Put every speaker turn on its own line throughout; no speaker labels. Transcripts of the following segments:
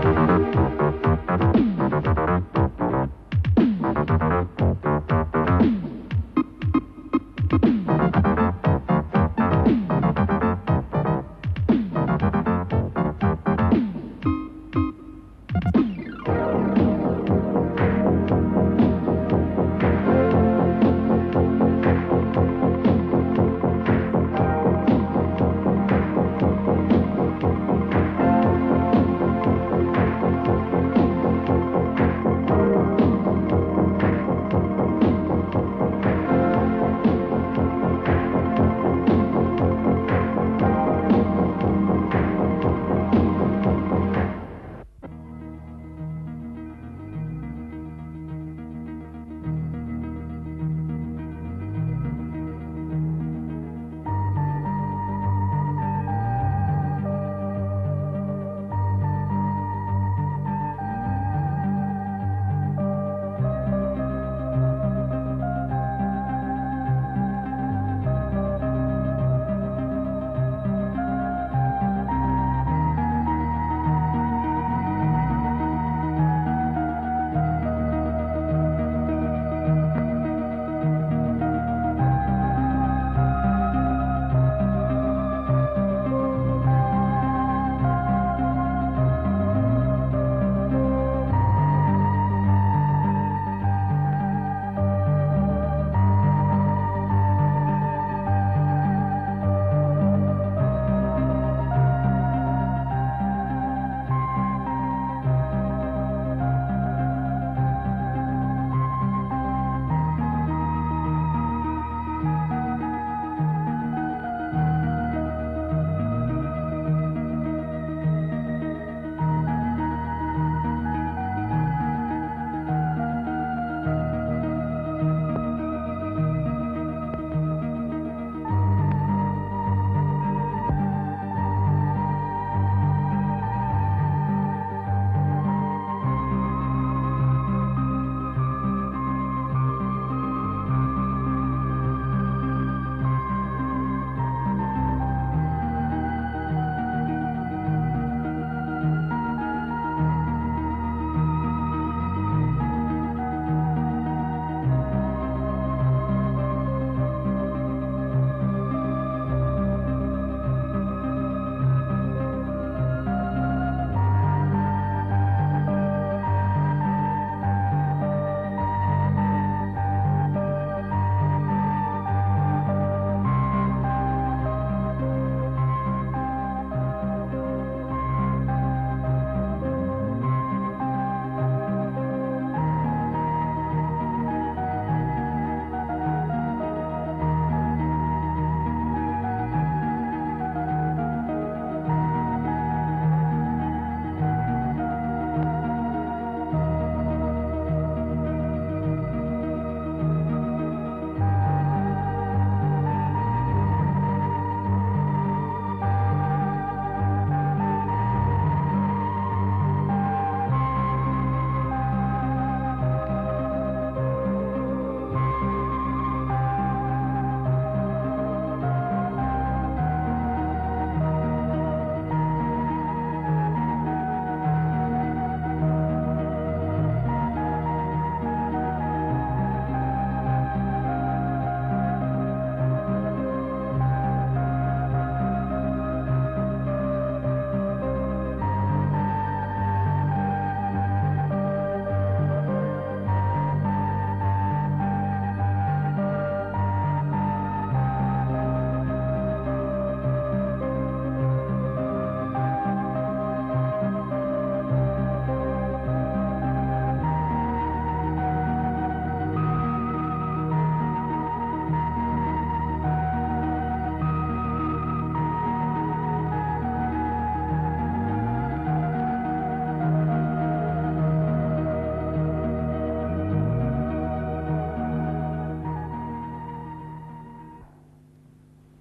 Thank you.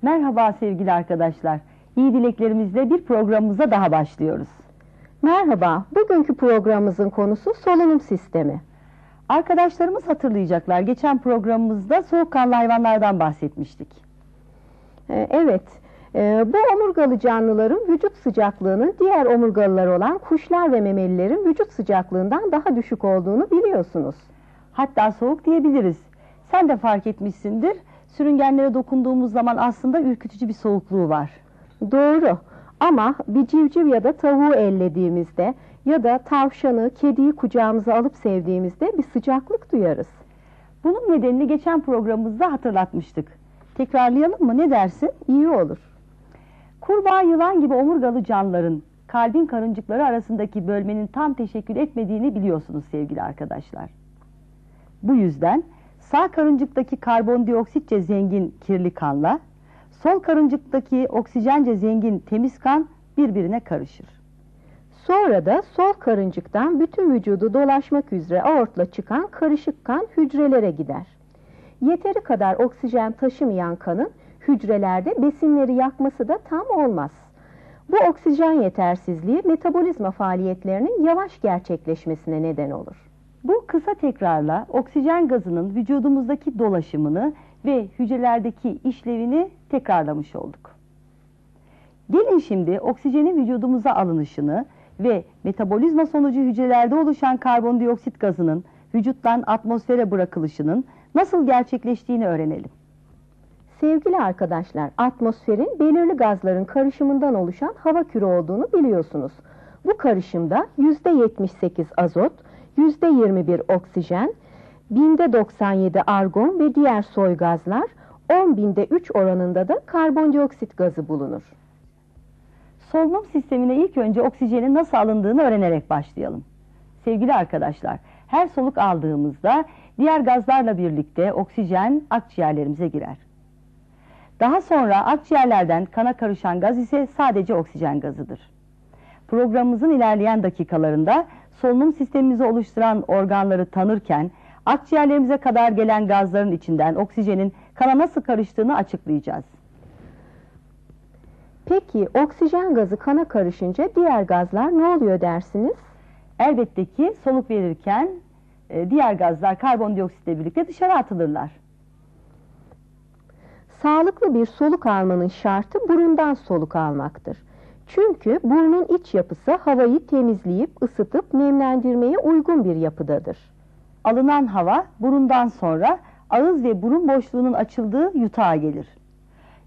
Merhaba sevgili arkadaşlar. İyi dileklerimizle bir programımıza daha başlıyoruz.
Merhaba, bugünkü programımızın konusu solunum sistemi.
Arkadaşlarımız hatırlayacaklar. Geçen programımızda soğukkanlı hayvanlardan bahsetmiştik.
Ee, evet, ee, bu omurgalı canlıların vücut sıcaklığının diğer omurgalılar olan kuşlar ve memelilerin vücut sıcaklığından daha düşük olduğunu biliyorsunuz.
Hatta soğuk diyebiliriz. Sen de fark etmişsindir. Sürüngenlere dokunduğumuz zaman aslında ürkütücü bir soğukluğu var.
Doğru ama bir civciv ya da tavuğu ellediğimizde ya da tavşanı, kediyi kucağımıza alıp sevdiğimizde bir sıcaklık duyarız.
Bunun nedenini geçen programımızda hatırlatmıştık. Tekrarlayalım mı? Ne dersin?
İyi olur.
Kurbağa, yılan gibi omurgalı canlıların kalbin karıncıkları arasındaki bölmenin tam teşekkül etmediğini biliyorsunuz sevgili arkadaşlar. Bu yüzden sağ karıncıktaki karbondioksitçe zengin kirli kanla sol karıncıktaki oksijence zengin temiz kan birbirine karışır.
Sonra da sol karıncıktan bütün vücudu dolaşmak üzere aortla çıkan karışık kan hücrelere gider. Yeteri kadar oksijen taşımayan kanın hücrelerde besinleri yakması da tam olmaz. Bu oksijen yetersizliği metabolizma faaliyetlerinin yavaş gerçekleşmesine neden olur.
Bu kısa tekrarla oksijen gazının vücudumuzdaki dolaşımını ve hücrelerdeki işlevini tekrarlamış olduk. Gelin şimdi oksijenin vücudumuza alınışını ve metabolizma sonucu hücrelerde oluşan karbondioksit gazının vücuttan atmosfere bırakılışının nasıl gerçekleştiğini öğrenelim.
Sevgili arkadaşlar, atmosferin belirli gazların karışımından oluşan hava küre olduğunu biliyorsunuz. Bu karışımda %78 azot, %21 oksijen, binde 97 argon ve diğer soy gazlar, 10 binde 3 oranında da karbondioksit gazı bulunur.
Solunum sistemine ilk önce oksijenin nasıl alındığını öğrenerek başlayalım. Sevgili arkadaşlar, her soluk aldığımızda diğer gazlarla birlikte oksijen akciğerlerimize girer. Daha sonra akciğerlerden kana karışan gaz ise sadece oksijen gazıdır. Programımızın ilerleyen dakikalarında solunum sistemimizi oluşturan organları tanırken akciğerlerimize kadar gelen gazların içinden oksijenin kana nasıl karıştığını açıklayacağız.
Peki oksijen gazı kana karışınca diğer gazlar ne oluyor dersiniz?
Elbette ki soluk verirken e, diğer gazlar karbondioksitle birlikte dışarı atılırlar.
Sağlıklı bir soluk almanın şartı burundan soluk almaktır. Çünkü burnun iç yapısı havayı temizleyip ısıtıp nemlendirmeye uygun bir yapıdadır.
Alınan hava burundan sonra ağız ve burun boşluğunun açıldığı yutağa gelir.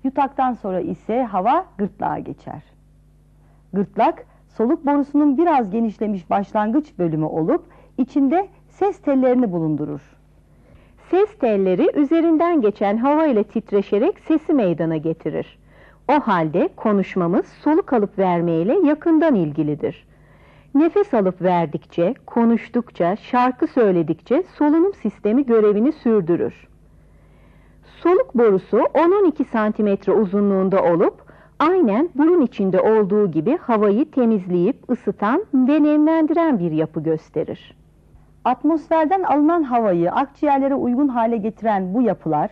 Yutaktan sonra ise hava gırtlağa geçer. Gırtlak soluk borusunun biraz genişlemiş başlangıç bölümü olup içinde ses tellerini bulundurur.
Ses telleri üzerinden geçen hava ile titreşerek sesi meydana getirir. O halde konuşmamız soluk alıp verme ile yakından ilgilidir. Nefes alıp verdikçe, konuştukça, şarkı söyledikçe solunum sistemi görevini sürdürür. Soluk borusu 10-12 santimetre uzunluğunda olup aynen burun içinde olduğu gibi havayı temizleyip ısıtan ve nemlendiren bir yapı gösterir.
Atmosferden alınan havayı akciğerlere uygun hale getiren bu yapılar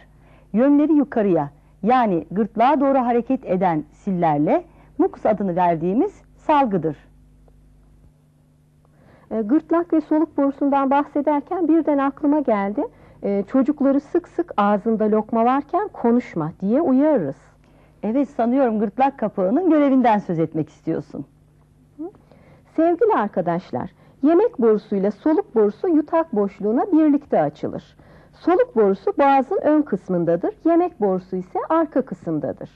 yönleri yukarıya yani gırtlağa doğru hareket eden sillerle mukus adını verdiğimiz salgıdır.
E, Gırtlak ve soluk borusundan bahsederken birden aklıma geldi. E, Çocukları sık sık ağzında lokma varken konuşma diye uyarırız.
Evet sanıyorum gırtlak kapağının görevinden söz etmek istiyorsun.
Sevgili arkadaşlar, yemek borusuyla soluk borusu yutak boşluğuna birlikte açılır. Soluk borusu boğazın ön kısmındadır, yemek borusu ise arka kısımdadır.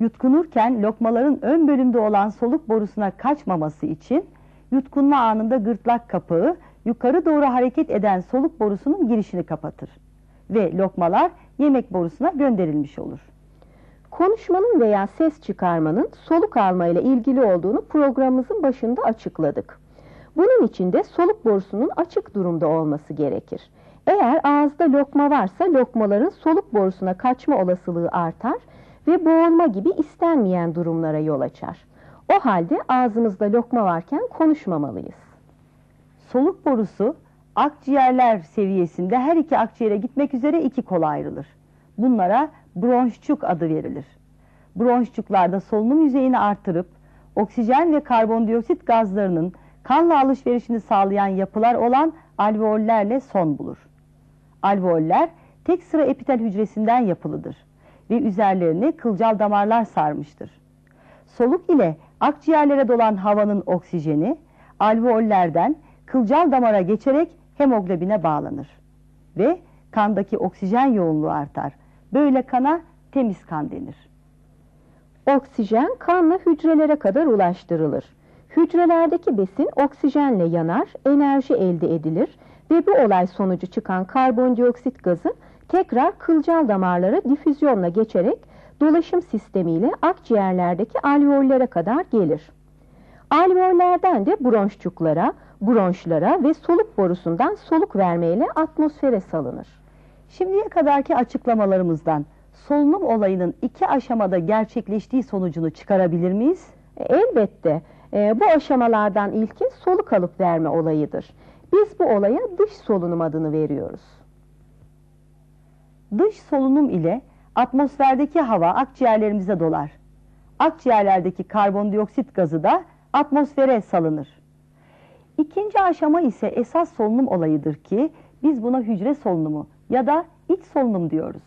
Yutkunurken lokmaların ön bölümde olan soluk borusuna kaçmaması için yutkunma anında gırtlak kapağı yukarı doğru hareket eden soluk borusunun girişini kapatır ve lokmalar yemek borusuna gönderilmiş olur.
Konuşmanın veya ses çıkarmanın soluk alma ile ilgili olduğunu programımızın başında açıkladık. Bunun için de soluk borusunun açık durumda olması gerekir. Eğer ağızda lokma varsa lokmaların soluk borusuna kaçma olasılığı artar ve boğulma gibi istenmeyen durumlara yol açar. O halde ağzımızda lokma varken konuşmamalıyız.
Soluk borusu akciğerler seviyesinde her iki akciğere gitmek üzere iki kola ayrılır. Bunlara bronşçuk adı verilir. Bronşçuklarda solunum yüzeyini artırıp oksijen ve karbondioksit gazlarının kanla alışverişini sağlayan yapılar olan alveollerle son bulur. Alveoller tek sıra epitel hücresinden yapılıdır ve üzerlerini kılcal damarlar sarmıştır. Soluk ile akciğerlere dolan havanın oksijeni alveollerden kılcal damara geçerek hemoglobine bağlanır ve kandaki oksijen yoğunluğu artar. Böyle kana temiz kan denir.
Oksijen kanla hücrelere kadar ulaştırılır. Hücrelerdeki besin oksijenle yanar, enerji elde edilir ve bu olay sonucu çıkan karbondioksit gazı tekrar kılcal damarlara difüzyonla geçerek dolaşım sistemiyle akciğerlerdeki alveollere kadar gelir. Alveollerden de bronşçuklara, bronşlara ve soluk borusundan soluk vermeyle atmosfere salınır.
Şimdiye kadarki açıklamalarımızdan solunum olayının iki aşamada gerçekleştiği sonucunu çıkarabilir miyiz?
E, Elbette e, bu aşamalardan ilki soluk alıp verme olayıdır. Biz bu olaya dış solunum adını veriyoruz.
Dış solunum ile atmosferdeki hava akciğerlerimize dolar. Akciğerlerdeki karbondioksit gazı da atmosfere salınır. İkinci aşama ise esas solunum olayıdır ki biz buna hücre solunumu ya da iç solunum diyoruz.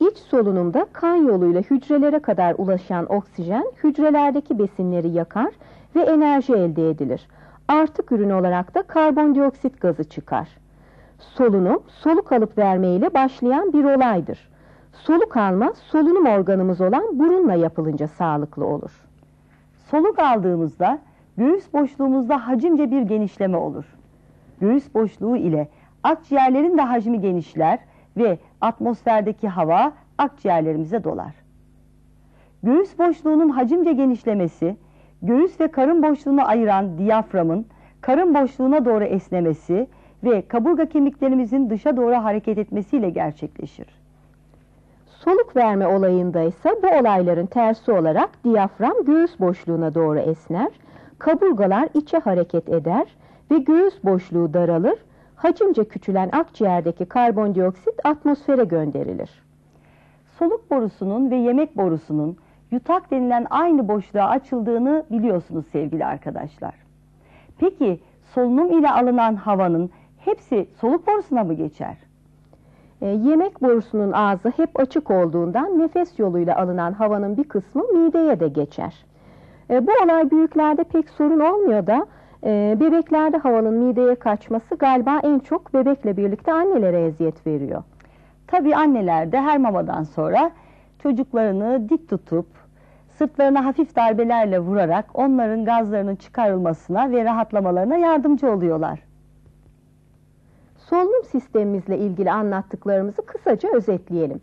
İç solunumda kan yoluyla hücrelere kadar ulaşan oksijen hücrelerdeki besinleri yakar ve enerji elde edilir. Artık ürün olarak da karbondioksit gazı çıkar. Solunum, soluk alıp verme ile başlayan bir olaydır. Soluk alma, solunum organımız olan burunla yapılınca sağlıklı olur.
Soluk aldığımızda göğüs boşluğumuzda hacimce bir genişleme olur. Göğüs boşluğu ile akciğerlerin de hacmi genişler ve atmosferdeki hava akciğerlerimize dolar. Göğüs boşluğunun hacimce genişlemesi, göğüs ve karın boşluğunu ayıran diyaframın karın boşluğuna doğru esnemesi ve kaburga kemiklerimizin dışa doğru hareket etmesiyle gerçekleşir.
Soluk verme olayında ise bu olayların tersi olarak diyafram göğüs boşluğuna doğru esner, kaburgalar içe hareket eder ve göğüs boşluğu daralır, hacimce küçülen akciğerdeki karbondioksit atmosfere gönderilir.
Soluk borusunun ve yemek borusunun yutak denilen aynı boşluğa açıldığını biliyorsunuz sevgili arkadaşlar. Peki solunum ile alınan havanın hepsi soluk borusuna mı geçer?
E, yemek borusunun ağzı hep açık olduğundan nefes yoluyla alınan havanın bir kısmı mideye de geçer. E, bu olay büyüklerde pek sorun olmuyor da e, bebeklerde havanın mideye kaçması galiba en çok bebekle birlikte annelere eziyet veriyor.
Tabii anneler de her mamadan sonra çocuklarını dik tutup sırtlarına hafif darbelerle vurarak onların gazlarının çıkarılmasına ve rahatlamalarına yardımcı oluyorlar.
Solunum sistemimizle ilgili anlattıklarımızı kısaca özetleyelim.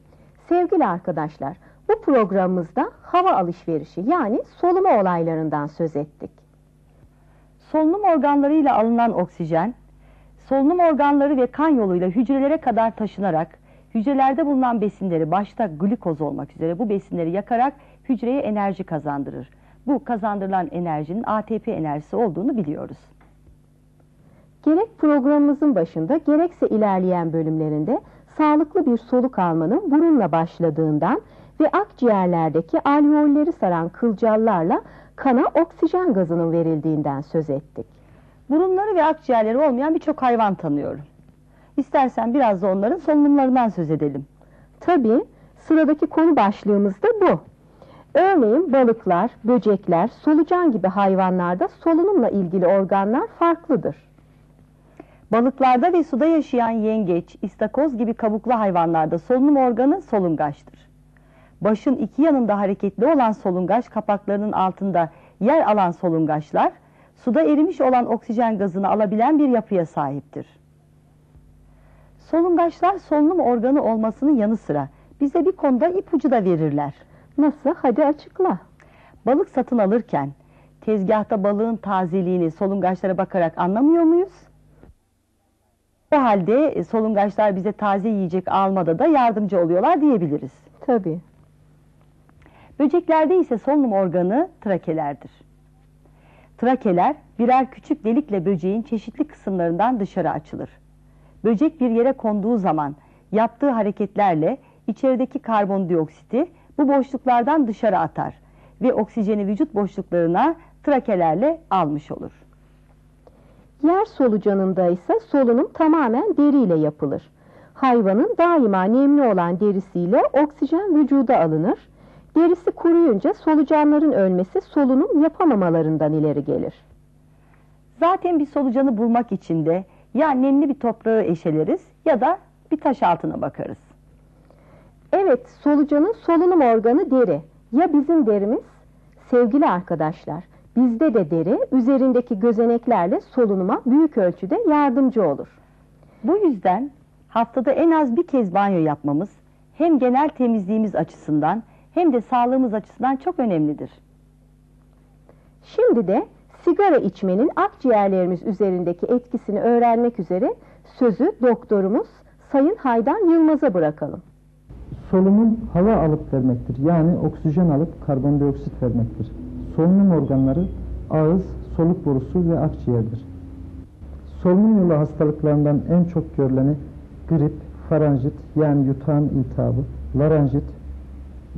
Sevgili arkadaşlar, bu programımızda hava alışverişi yani soluma olaylarından söz ettik.
Solunum organlarıyla alınan oksijen, solunum organları ve kan yoluyla hücrelere kadar taşınarak hücrelerde bulunan besinleri başta glikoz olmak üzere bu besinleri yakarak hücreye enerji kazandırır. Bu kazandırılan enerjinin ATP enerjisi olduğunu biliyoruz.
Gerek programımızın başında gerekse ilerleyen bölümlerinde sağlıklı bir soluk almanın burunla başladığından ve akciğerlerdeki alveolleri saran kılcallarla kana oksijen gazının verildiğinden söz ettik.
Burunları ve akciğerleri olmayan birçok hayvan tanıyorum. İstersen biraz da onların solunumlarından söz edelim.
Tabii sıradaki konu başlığımız da bu. Örneğin balıklar, böcekler, solucan gibi hayvanlarda solunumla ilgili organlar farklıdır.
Balıklarda ve suda yaşayan yengeç, istakoz gibi kabuklu hayvanlarda solunum organı solungaçtır. Başın iki yanında hareketli olan solungaç kapaklarının altında yer alan solungaçlar, suda erimiş olan oksijen gazını alabilen bir yapıya sahiptir. Solungaçlar solunum organı olmasının yanı sıra bize bir konuda ipucu da verirler.
Nasıl? Hadi açıkla.
Balık satın alırken tezgahta balığın tazeliğini solungaçlara bakarak anlamıyor muyuz? O halde e, solungaçlar bize taze yiyecek almada da yardımcı oluyorlar diyebiliriz.
Tabii.
Böceklerde ise solunum organı trakelerdir. Trakeler birer küçük delikle böceğin çeşitli kısımlarından dışarı açılır. Böcek bir yere konduğu zaman yaptığı hareketlerle içerideki karbondioksiti bu boşluklardan dışarı atar ve oksijeni vücut boşluklarına trakelerle almış olur.
Yer solucanında ise solunum tamamen deriyle yapılır. Hayvanın daima nemli olan derisiyle oksijen vücuda alınır. Derisi kuruyunca solucanların ölmesi solunum yapamamalarından ileri gelir.
Zaten bir solucanı bulmak için de ya nemli bir toprağı eşeleriz ya da bir taş altına bakarız.
Evet, solucanın solunum organı deri. Ya bizim derimiz? Sevgili arkadaşlar, bizde de deri üzerindeki gözeneklerle solunuma büyük ölçüde yardımcı olur.
Bu yüzden haftada en az bir kez banyo yapmamız hem genel temizliğimiz açısından hem de sağlığımız açısından çok önemlidir.
Şimdi de sigara içmenin akciğerlerimiz üzerindeki etkisini öğrenmek üzere sözü doktorumuz Sayın Haydan Yılmaz'a bırakalım.
Solunum hava alıp vermektir. Yani oksijen alıp karbondioksit vermektir. Solunum organları ağız, soluk borusu ve akciğerdir. Solunum yolu hastalıklarından en çok görüleni grip, faranjit yani yutağın iltihabı, laranjit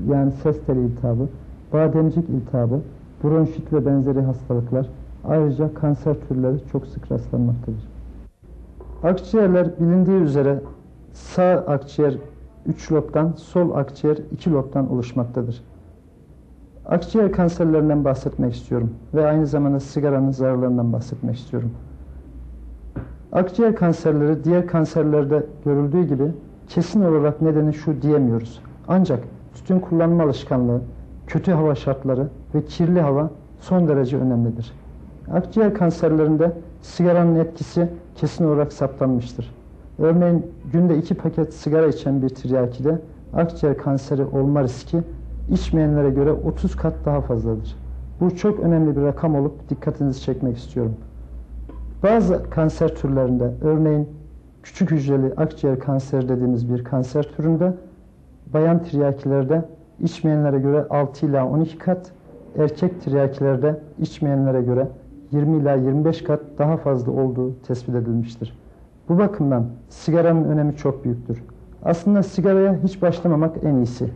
yani ses teli iltihabı, bademcik iltihabı, bronşit ve benzeri hastalıklar, ayrıca kanser türleri çok sık rastlanmaktadır. Akciğerler bilindiği üzere sağ akciğer 3 lobdan, sol akciğer 2 lobdan oluşmaktadır. Akciğer kanserlerinden bahsetmek istiyorum ve aynı zamanda sigaranın zararlarından bahsetmek istiyorum. Akciğer kanserleri diğer kanserlerde görüldüğü gibi kesin olarak nedeni şu diyemiyoruz. Ancak tütün kullanma alışkanlığı, kötü hava şartları ve kirli hava son derece önemlidir. Akciğer kanserlerinde sigaranın etkisi kesin olarak saptanmıştır. Örneğin günde iki paket sigara içen bir tiryakide akciğer kanseri olma riski içmeyenlere göre 30 kat daha fazladır. Bu çok önemli bir rakam olup dikkatinizi çekmek istiyorum. Bazı kanser türlerinde örneğin küçük hücreli akciğer kanseri dediğimiz bir kanser türünde bayan tiryakilerde içmeyenlere göre 6 ila 12 kat, erkek tiryakilerde içmeyenlere göre 20 ila 25 kat daha fazla olduğu tespit edilmiştir. Bu bakımdan sigaranın önemi çok büyüktür. Aslında sigaraya hiç başlamamak en iyisi.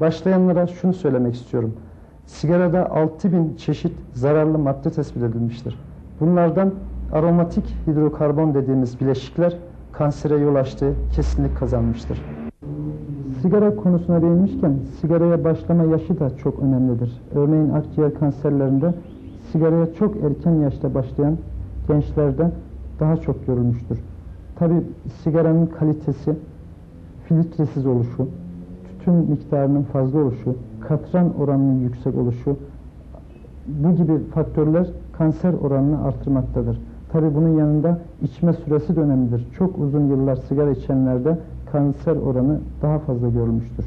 Başlayanlara şunu söylemek istiyorum. Sigarada 6000 çeşit zararlı madde tespit edilmiştir. Bunlardan aromatik hidrokarbon dediğimiz bileşikler kansere yol açtığı kesinlik kazanmıştır. Sigara konusuna değinmişken sigaraya başlama yaşı da çok önemlidir. Örneğin akciğer kanserlerinde sigaraya çok erken yaşta başlayan gençlerde daha çok görülmüştür. Tabi sigaranın kalitesi, filtresiz oluşu, tütün miktarının fazla oluşu, katran oranının yüksek oluşu bu gibi faktörler kanser oranını artırmaktadır. Tabi bunun yanında içme süresi de önemlidir. Çok uzun yıllar sigara içenlerde kanser oranı daha fazla görülmüştür.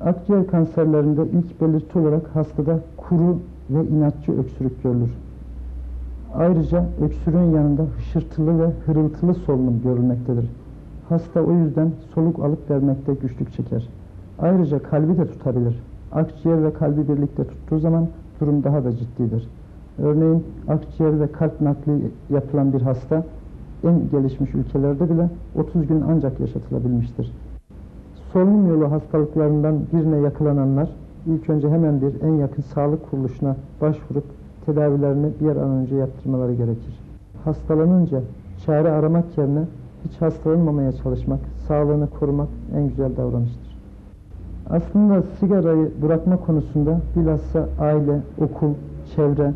Akciğer kanserlerinde ilk belirti olarak hastada kuru ve inatçı öksürük görülür. Ayrıca öksürüğün yanında hışırtılı ve hırıltılı solunum görülmektedir. Hasta o yüzden soluk alıp vermekte güçlük çeker. Ayrıca kalbi de tutabilir. Akciğer ve kalbi birlikte tuttuğu zaman durum daha da ciddidir. Örneğin akciğer ve kalp nakli yapılan bir hasta en gelişmiş ülkelerde bile 30 gün ancak yaşatılabilmiştir. Solunum yolu hastalıklarından birine yakalananlar ilk önce hemen bir en yakın sağlık kuruluşuna başvurup tedavilerini bir an önce yaptırmaları gerekir. Hastalanınca çare aramak yerine hiç hastalanmamaya çalışmak, sağlığını korumak en güzel davranıştır. Aslında sigarayı bırakma konusunda bilhassa aile, okul, çevre,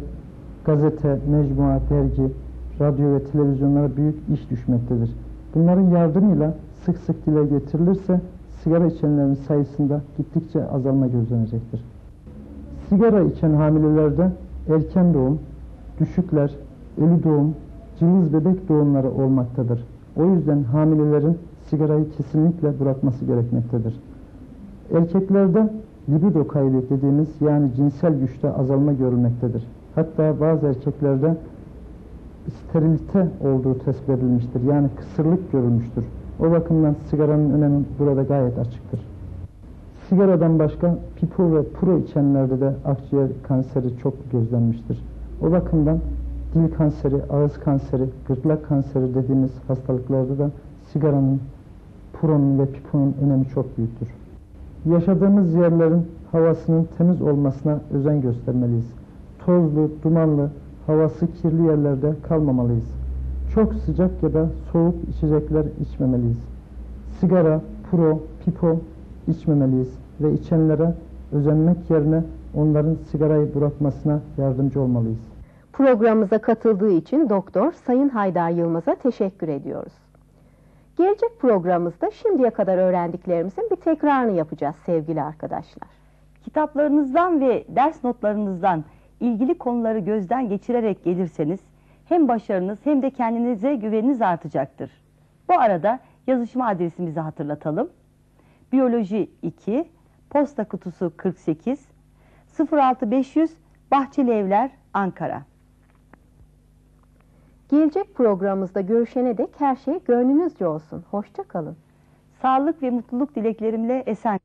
gazete, mecmua, dergi, radyo ve televizyonlara büyük iş düşmektedir. Bunların yardımıyla sık sık dile getirilirse sigara içenlerin sayısında gittikçe azalma gözlenecektir. Sigara içen hamilelerde erken doğum, düşükler, ölü doğum, cılız bebek doğumları olmaktadır. O yüzden hamilelerin sigarayı kesinlikle bırakması gerekmektedir. Erkeklerde libido kaybı dediğimiz yani cinsel güçte azalma görülmektedir. Hatta bazı erkeklerde sterilite olduğu tespit edilmiştir. Yani kısırlık görülmüştür. O bakımdan sigaranın önemi burada gayet açıktır. Sigaradan başka pipo ve puro içenlerde de akciğer kanseri çok gözlenmiştir. O bakımdan dil kanseri, ağız kanseri, gırtlak kanseri dediğimiz hastalıklarda da sigaranın, puronun ve piponun önemi çok büyüktür. Yaşadığımız yerlerin havasının temiz olmasına özen göstermeliyiz. Tozlu, dumanlı, havası kirli yerlerde kalmamalıyız. Çok sıcak ya da soğuk içecekler içmemeliyiz. Sigara, pro, pipo içmemeliyiz ve içenlere özenmek yerine onların sigarayı bırakmasına yardımcı olmalıyız.
Programımıza katıldığı için Doktor Sayın Haydar Yılmaz'a teşekkür ediyoruz. Gelecek programımızda şimdiye kadar öğrendiklerimizin bir tekrarını yapacağız sevgili arkadaşlar.
Kitaplarınızdan ve ders notlarınızdan ilgili konuları gözden geçirerek gelirseniz hem başarınız hem de kendinize güveniniz artacaktır. Bu arada yazışma adresimizi hatırlatalım. Biyoloji 2, posta kutusu 48, 06500 Bahçeli Evler, Ankara.
Gelecek programımızda görüşene dek her şey gönlünüzce olsun. Hoşça kalın.
Sağlık ve mutluluk dileklerimle esen